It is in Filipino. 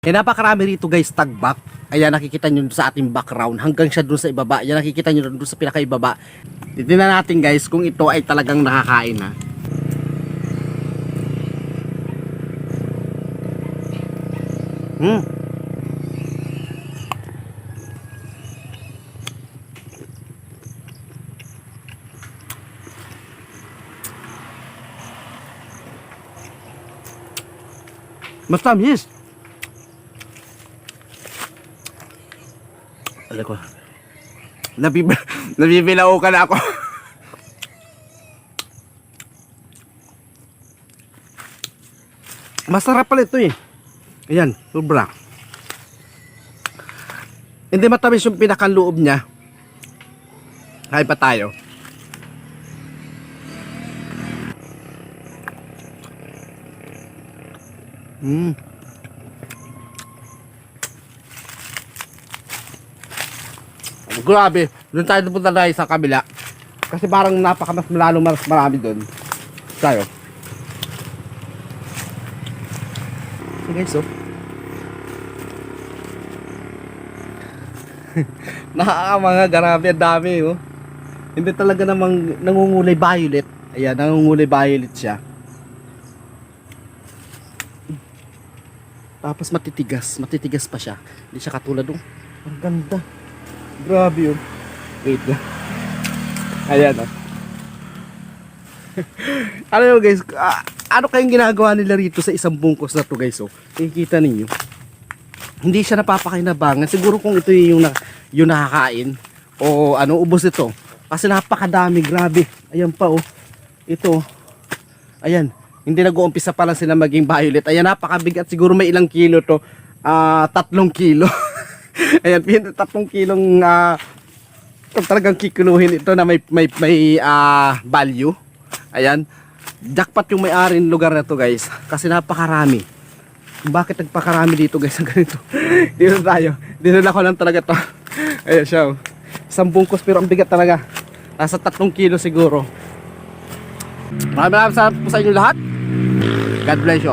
Eh napakarami rito guys, tagbak. Ayan nakikita nyo sa ating background hanggang siya dun sa ibaba. Ayan nakikita nyo dun sa pinakaibaba. Titignan natin guys kung ito ay talagang nakakain na. Hmm. Mas tamis. Alam ko. Nabib nabibilaw ka na ako. Masarap pala ito eh. Ayan, sobra. Hindi matamis yung pinakaloob niya. Kain pa tayo. Mm. Grabe, doon tayo pupunta tayo sa kabila. Kasi parang napaka mas malalo mas marami doon. Tayo. So guys, oh. Nakakamanga, grabe, ang dami, oh. Hindi talaga namang nangungulay violet. Ayan, nangungulay violet siya. Tapos matitigas, matitigas pa siya. Hindi siya katulad nung, ang ganda. Grabe yun. Wait lang. Ayan, oh. ano yun guys, ah, ano kayong ginagawa nila rito sa isang bungkos na to guys, oh. Nakikita ninyo. Hindi siya napapakinabangan. Siguro kung ito yung, na, yung nakakain, o ano, ubos ito. Kasi napakadami, grabe. Ayan pa, oh. Ito, ayan. Hindi nag-uumpisa pa lang sila maging violet. Ayan, napakabigat. Siguro may ilang kilo to. Ah, tatlong kilo. ayan, pin- tatlong kilong kung talagang kikuluhin ito na may may may ah, value. Ayan. Jackpot yung may-ari lugar na to, guys. Kasi napakarami. Bakit nagpakarami dito, guys, ng ganito? dito tayo. Dinala ko lang talaga to. Ayan siya. oh. Isang bungkos pero ang bigat talaga. Nasa tatlong kilo siguro. Maraming salamat po sa inyo lahat. God bless you all.